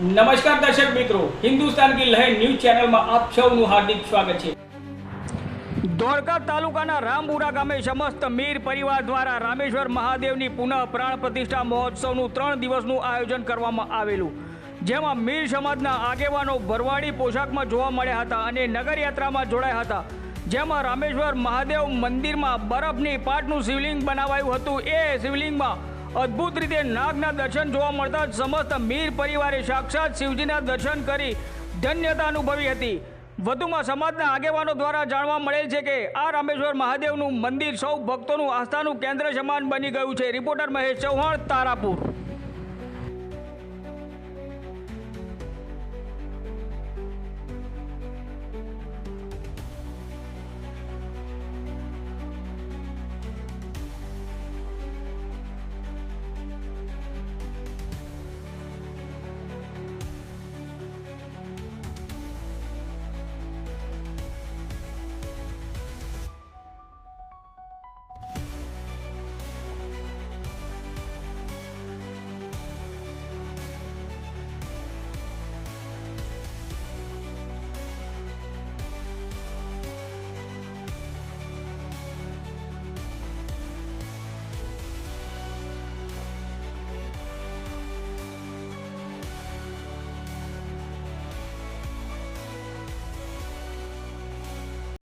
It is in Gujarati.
નમસ્કાર દર્શક મિત્રો. હિન્દુસ્તાન કી લહેર ન્યૂઝ ચેનલમાં આપ સૌનું હાર્દિક સ્વાગત છે. દ્વારકા તાલુકાના રામપુરા ગામે સમસ્ત મીર પરિવાર દ્વારા રામેશ્વર મહાદેવની પુનઃ પ્રાણ પ્રતિષ્ઠા મહોત્સવનું ત્રણ દિવસનું આયોજન કરવામાં આવેલું. જેમાં મીર સમાજના આગેવાનો ભરવાડી પોશાકમાં જોવા મળ્યા હતા અને નગરયાત્રામાં જોડાયા હતા. જેમાં રામેશ્વર મહાદેવ મંદિરમાં બરફની પાટનું શિવલિંગ બનાવાયું હતું. એ શિવલિંગમાં અદ્ભુત રીતે નાગના દર્શન જોવા મળતા સમસ્ત મીર પરિવારે સાક્ષાત શિવજીના દર્શન કરી ધન્યતા અનુભવી હતી. વધુમાં સમાજના આગેવાનો દ્વારા જાણવા મળેલ છે કે આ રામેશ્વર મહાદેવનું મંદિર સૌ ભક્તોનું આસ્થાનું કેન્દ્ર સમાન બની ગયું છે. રિપોર્ટર મહેશ ચૌહાણ, તારાપુર.